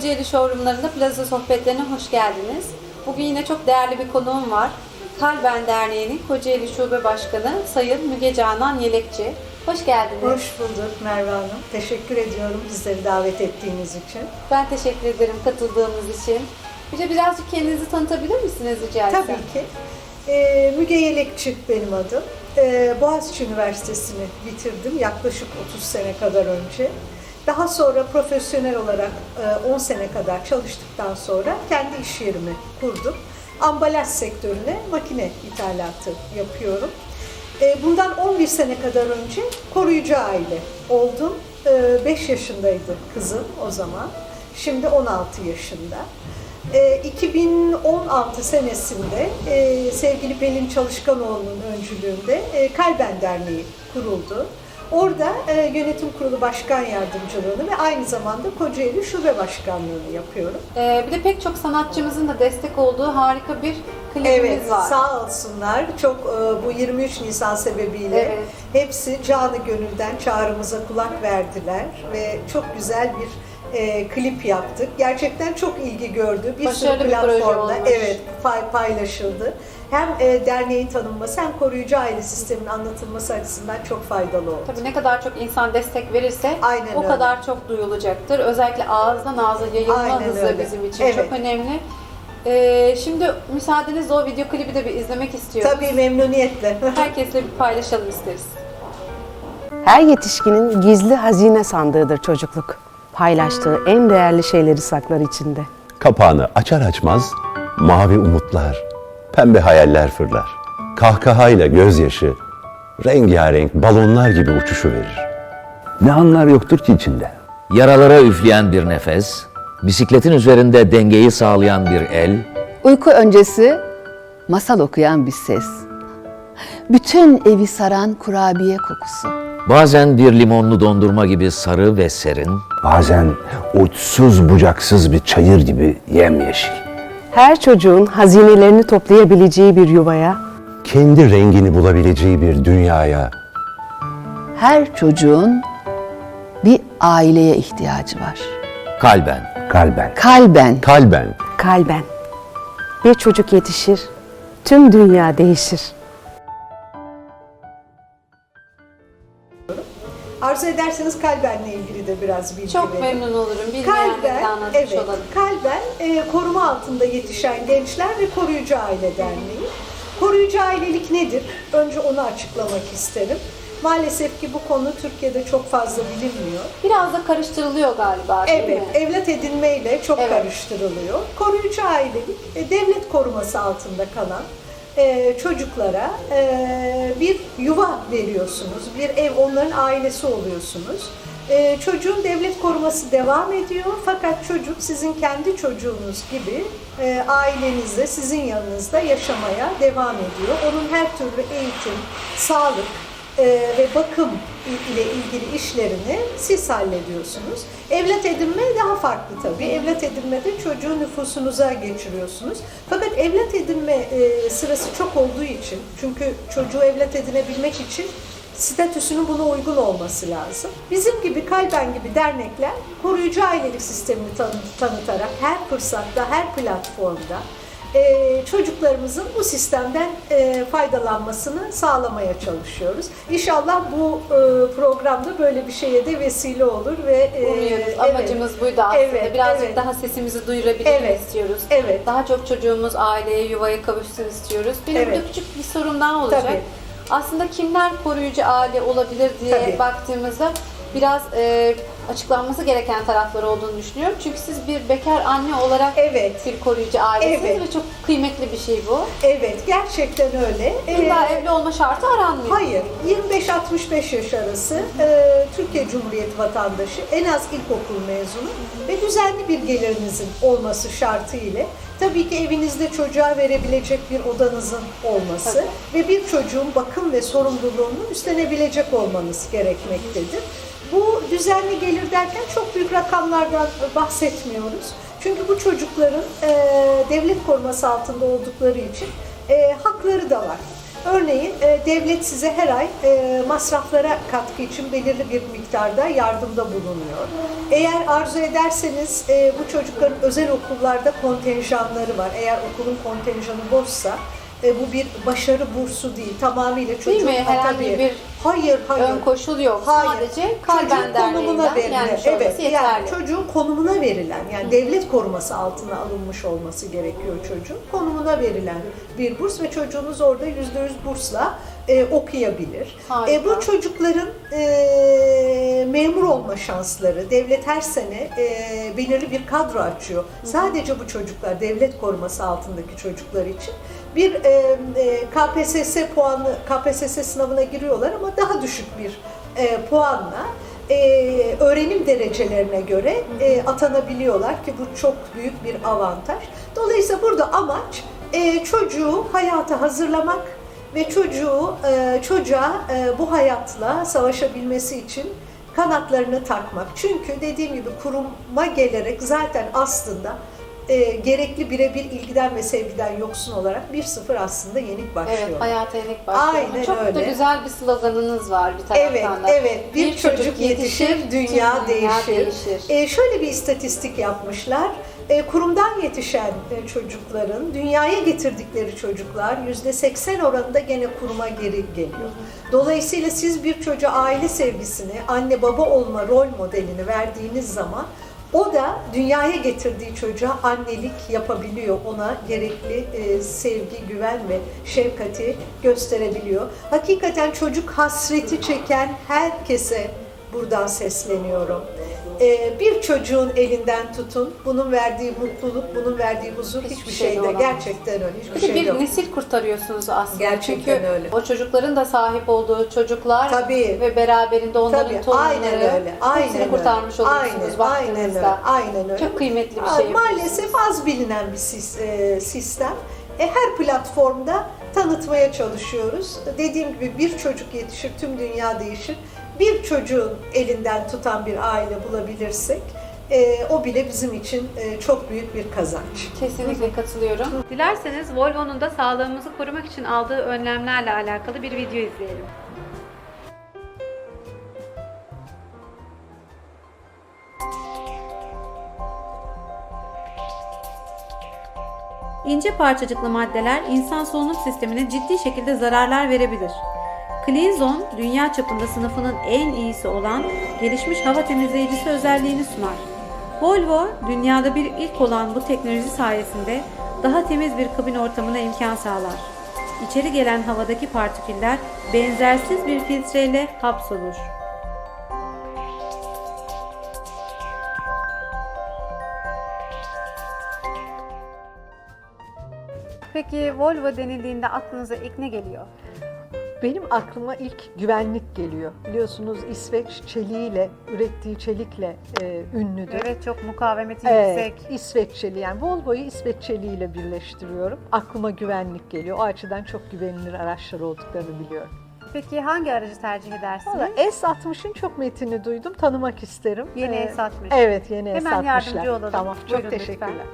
Kocaeli showroomlarında plaza sohbetlerine hoş geldiniz. Bugün yine çok değerli bir konuğum var. Kalben Derneği'nin Kocaeli Şube Başkanı Sayın Müge Canan Yelekçi. Hoş geldiniz. Hoş bulduk Merve Hanım. Teşekkür ediyorum bizleri davet ettiğiniz için. Ben teşekkür ederim katıldığınız için. Bize birazcık kendinizi tanıtabilir misiniz rica etsem? Tabii ki. Ee, Müge Yelekçik benim adım. Ee, Boğaziçi Üniversitesi'ni bitirdim yaklaşık 30 sene kadar önce. Daha sonra profesyonel olarak e, 10 sene kadar çalıştıktan sonra kendi iş yerimi kurdum. Ambalaj sektörüne makine ithalatı yapıyorum. E, Bundan 11 sene kadar önce koruyucu aile oldum. 5 yaşındaydı kızım o zaman. Şimdi 16 yaşında. E, 2016 senesinde e, sevgili Pelin Çalışkanoğlu'nun öncülüğünde e, Kalben Derneği kuruldu. Orada e, yönetim kurulu başkan yardımcılığını ve aynı zamanda Kocaeli Şube Başkanlığını yapıyorum. Ee, bir de pek çok sanatçımızın da destek olduğu harika bir klibimiz Evet, var. sağ olsunlar. Çok e, bu 23 Nisan sebebiyle Evet. hepsi canı gönülden çağrımıza kulak verdiler ve çok güzel bir e, klip yaptık. Gerçekten çok ilgi gördü. Bir Başarılı sürü bir platformda olmuş. evet pay, paylaşıldı. Hem e, derneğin tanınması hem koruyucu aile sisteminin anlatılması açısından çok faydalı oldu. Tabii ne kadar çok insan destek verirse Aynen o öyle. kadar çok duyulacaktır. Özellikle ağızdan ağza yayılma Aynen hızı öyle. bizim için Evet. çok önemli. Ee, şimdi müsaadenizle o video klibi de bir izlemek istiyoruz. Tabii memnuniyetle. Herkesle bir paylaşalım isteriz. Her yetişkinin gizli hazine sandığıdır çocukluk. Paylaştığı en değerli şeyleri saklar içinde. Kapağını açar açmaz mavi umutlar, pembe hayaller fırlar. Kahkahayla gözyaşı, rengarenk balonlar gibi uçuşu verir. Ne anlar yoktur ki içinde. Yaralara üfleyen bir nefes, bisikletin üzerinde dengeyi sağlayan bir el, Uyku öncesi masal okuyan bir ses. Bütün evi saran kurabiye kokusu. bazen bir limonlu dondurma gibi sarı ve serin, Bazen uçsuz bucaksız bir çayır gibi yemyeşil. Her çocuğun hazinelerini toplayabileceği bir yuvaya, Kendi rengini bulabileceği bir dünyaya Her çocuğun bir aileye ihtiyacı var. kalben. Kalben. Kalben kalben kalben. Bir çocuk yetişir, tüm dünya değişir. Arzu ederseniz kalbenle ilgili de biraz bilgi Çok verelim. memnun olurum. Bilmeyenlere Kalben, de anlatmış evet, olalım. Kalben e, koruma altında yetişen gençler ve koruyucu aile derneği. Koruyucu ailelik nedir? Önce onu açıklamak isterim. Maalesef ki bu konu Türkiye'de çok fazla bilinmiyor. Biraz da karıştırılıyor galiba değil Evet, mi? evlat edinmeyle çok Evet. karıştırılıyor. Koruyucu ailelik, e, devlet koruması altında kalan e, çocuklara e, bir yuva veriyorsunuz, bir ev, onların ailesi oluyorsunuz. E, çocuğun devlet koruması devam ediyor fakat çocuk sizin kendi çocuğunuz gibi e, ailenizde, sizin yanınızda yaşamaya devam ediyor. Onun her türlü eğitim, sağlık, e, ve bakım ile ilgili işlerini siz hallediyorsunuz. Evlat edinme daha farklı tabii. Evlat edinmede çocuğu nüfusunuza geçiriyorsunuz. Fakat evlat edinme e, sırası çok olduğu için, çünkü çocuğu evlat edinebilmek için statüsünün buna uygun olması lazım. Bizim gibi Kalben gibi dernekler koruyucu ailelik sistemini tanı- tanıtarak her fırsatta, her platformda e, çocuklarımızın bu sistemden e, faydalanmasını sağlamaya çalışıyoruz. İnşallah bu e, programda böyle bir şeye de vesile olur ve e, Umuyoruz. evet. Amacımız buydu aslında. Evet, Birazcık evet. daha sesimizi duyurabilelim Evet, istiyoruz. evet. Daha çok çocuğumuz aileye, yuvaya kavuşsun istiyoruz. Benim Evet. burada küçük bir sorum daha olacak. Tabii. Aslında kimler koruyucu aile olabilir diye Tabii. baktığımızda biraz e, açıklanması gereken taraflar olduğunu düşünüyorum. Çünkü siz bir bekar anne olarak Evet. bir koruyucu ailesiniz Evet. ve çok kıymetli bir şey bu. Evet, gerçekten öyle. İlla E, evli olma şartı aranmıyor. Hayır, 25-65 yaş arası e, Türkiye Cumhuriyeti vatandaşı, en az ilkokul mezunu ve düzenli bir gelirinizin olması şartı ile tabii ki evinizde çocuğa verebilecek bir odanızın olması ve bir çocuğun bakım ve sorumluluğunu üstlenebilecek olmanız gerekmektedir. Bu düzenli gelir derken çok büyük rakamlardan bahsetmiyoruz. Çünkü bu çocukların e, devlet koruması altında oldukları için e, hakları da var. Örneğin e, devlet size her ay e, masraflara katkı için belirli bir miktarda yardımda bulunuyor. Eğer arzu ederseniz e, bu çocukların özel okullarda kontenjanları var. Eğer okulun kontenjanı boşsa bu bir başarı bursu değil. Tamamıyla çocuğun mi? Herhangi tabii- bir hayır, hayır. Ön koşul yok. Hayır. Sadece Kalben Çocuğun konumuna Derneği'nden verilen, gelmiş evet, olması yeterli. yani çocuğun konumuna verilen, yani devlet koruması altına alınmış olması gerekiyor çocuğun. Konumuna verilen bir burs ve çocuğunuz orada yüzde yüz bursla e, okuyabilir. Harika. E, bu çocukların e, memur olma şansları, devlet her sene e, belirli bir kadro açıyor. Sadece bu çocuklar, devlet koruması altındaki çocuklar için bir e, e, KPSS puanı, KPSS sınavına giriyorlar ama daha düşük bir e, puanla e, öğrenim derecelerine göre e, atanabiliyorlar ki bu çok büyük bir avantaj. Dolayısıyla burada amaç e, çocuğu hayata hazırlamak ve çocuğu e, çocuğa e, bu hayatla savaşabilmesi için kanatlarını takmak. Çünkü dediğim gibi kuruma gelerek zaten aslında e, gerekli birebir ilgiden ve sevgiden yoksun olarak 1-0 aslında yenik başlıyor. Evet, hayata yenik başlıyor. Aynen Çok da öyle. güzel bir sloganınız var bir taraftan Evet, da. evet. Bir, çocuk, yetişir, dünya, tüm değişir. değişir. Ee, şöyle bir istatistik yapmışlar. Ee, kurumdan yetişen e, çocukların, dünyaya getirdikleri çocuklar yüzde 80 oranında gene kuruma geri geliyor. Dolayısıyla siz bir çocuğa aile sevgisini, anne baba olma rol modelini verdiğiniz zaman o da dünyaya getirdiği çocuğa annelik yapabiliyor. Ona gerekli e, sevgi, güven ve şefkati gösterebiliyor. Hakikaten çocuk hasreti çeken herkese buradan sesleniyorum. E, bir çocuğun elinden tutun. Bunun verdiği mutluluk, bunun verdiği huzur Hiçbir hiçbir, şeyde şeyde olamaz. gerçekten öyle. Hiçbir şey bir yok. nesil kurtarıyorsunuz aslında. Gerçekten Çünkü öyle. o çocukların da sahip olduğu çocuklar Tabii. ve beraberinde onların Tabii, torunları aynen öyle. Aynen öyle. kurtarmış oluyorsunuz aynen, aynen öyle. baktığınızda. Aynen öyle. Çok kıymetli bir şey. Maalesef az bilinen bir e, sistem. E, her platformda tanıtmaya çalışıyoruz. Dediğim gibi bir çocuk yetişir, tüm dünya değişir. Bir çocuğun elinden tutan bir aile bulabilirsek e, o bile bizim için e, çok büyük bir kazanç. Kesinlikle katılıyorum. Dilerseniz Volvo'nun da sağlığımızı korumak için aldığı önlemlerle alakalı bir video izleyelim. İnce parçacıklı maddeler insan solunum sistemine ciddi şekilde zararlar verebilir. Clean Zone, dünya çapında sınıfının en iyisi olan gelişmiş hava temizleyicisi özelliğini sunar. Volvo, dünyada bir ilk olan bu teknoloji sayesinde daha temiz bir kabin ortamına imkan sağlar. İçeri gelen havadaki partiküller benzersiz bir filtreyle hapsolur. Peki Volvo denildiğinde aklınıza ilk ne geliyor? Benim aklıma ilk güvenlik geliyor. Biliyorsunuz İsveç çeliğiyle, ürettiği çelikle e, ünlüdür. Evet çok mukavemeti Evet, yüksek. İsveç çeliği. Yani Volvo'yu İsveç çeliğiyle birleştiriyorum. Aklıma güvenlik geliyor. O açıdan çok güvenilir araçlar olduklarını biliyorum. Peki hangi aracı tercih edersiniz? Valla S60'ın çok metini duydum. Tanımak isterim. Yeni Ee, S60. Evet, yeni Hemen S60'lar. yardımcı olalım. Tamam, Buyurun çok lütfen. teşekkürler.